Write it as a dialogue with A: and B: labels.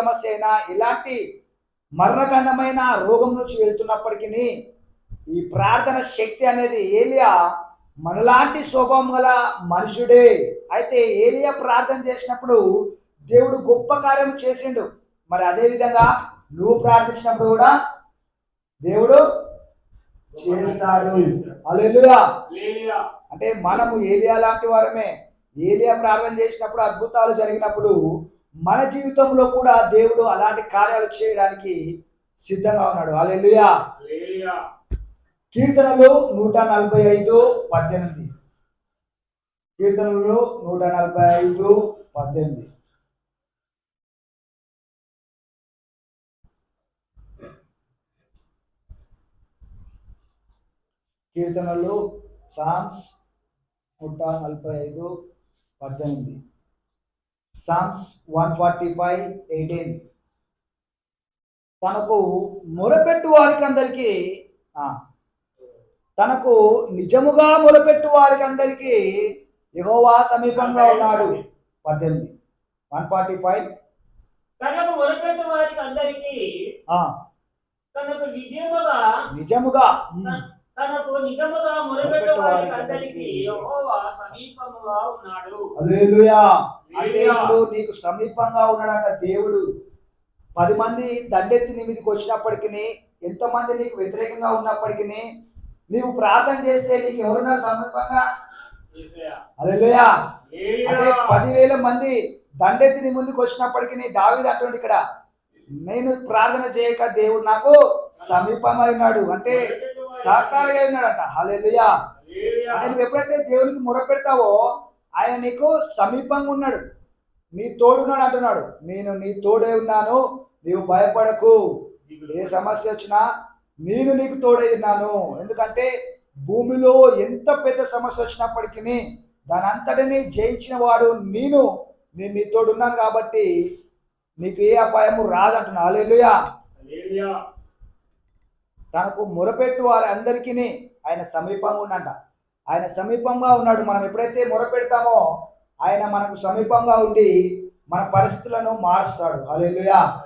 A: సమస్య అయినా ఎలాంటి మరణకణమైన రోగం నుంచి వెళ్తున్నప్పటికీ ఈ ప్రార్థన శక్తి అనేది ఏలియా మనలాంటి స్వభావం గల మనుషుడే. అయితే ఏలియా ప్రార్థన చేసినప్పుడు దేవుడు గొప్ప కార్యం చేసిండు. మరి అదే విధంగా నువ్వు ప్రార్థించినప్పుడు కూడా దేవుడు చేస్తాడు. అలెలుయా
B: లేలియా
A: అంటే మనము ఏలియా లాంటి వారమే ఏలియా ప్రార్థన చేసినప్పుడు అద్భుతాలు జరిగినప్పుడు మన జీవితంలో కూడా దేవుడు అలాంటి కార్యాలు చేయడానికి సిద్ధంగా ఉన్నాడు. అలెలుయా
B: లేలియా
A: కీర్తనలు నూట నలభై ఐదు పద్దెనిమిది. కీర్తనలు నూట నలభై ఐదు పద్దెనిమిది. కీర్తనలు సామ్స్ నూట నలభై ఐదు పద్దెనిమిది. Psalms one forty five eighteen తనకు మొరపెట్టు వారికి అందరికీ తనకు నిజముగా మొరపెట్టు వారికి అందరికీ యెహోవా సమీపంగా ఉన్నాడు. పద్దెనిమిది. వన్ ఫార్టీ ఫైవ్
B: తనకు మొరపెట్టు వారికి అందరికి తనకు నిజముగా
A: నిజముగా
B: తనకు నిజముగా మొరపెట్టు వారికి అందరికి యెహోవా సమీపముగా ఉన్నాడు.
A: హల్లెలూయా. అంటే ఇప్పుడు నీకు సమీపంగా ఉన్నాడంట దేవుడు. పది మంది దండెత్తి నీ మీదకి వచ్చినప్పటికీ ఎంతమంది నీకు వ్యతిరేకంగా ఉన్నప్పటికీ నీవు ప్రార్థన చేస్తే నీకు ఎవరున్నారు సమీపంగా. హల్లెలూయా. అంటే. పదివేల మంది దండెత్తి నీ ముందుకు వచ్చినప్పటికీ దావిది అటువంటి ఇక్కడ నేను ప్రార్థన చేయక దేవుడు నాకు సమీపమై ఉన్నాడు. అంటే సహకారంగా ఉన్నాడంట హల్లెలూయా.
B: లేలియా.
A: అంటే నువ్వు ఎప్పుడైతే దేవునికి మొరపెడతావో ఆయన నీకు సమీపంగా ఉన్నాడు. నీ తోడున్నాడు అంటున్నాడు. నేను నీ తోడే ఉన్నాను నీవు భయపడకు. ఏ సమస్య వచ్చినా నేను నీకు తోడై ఉన్నాను. ఎందుకంటే భూమిలో ఎంత పెద్ద సమస్య వచ్చినప్పటికీ దాని అంతటిని జయించిన వాడు నేను. నేను నీ తోడున్నాను కాబట్టి నీకు ఏ అపాయము రాదంటున్నా అలెలుయా
B: లేలియా.
A: తనకు మొరపెట్టు వారి అందరికీ ఆయన సమీపంగా ఉన్నట ఆయన సమీపంగా ఉన్నాడు. మనం ఎప్పుడైతే మొరపెడతామో ఆయన మనకు సమీపంగా ఉండి మన పరిస్థితులను మారుస్తాడు. అలెలుయా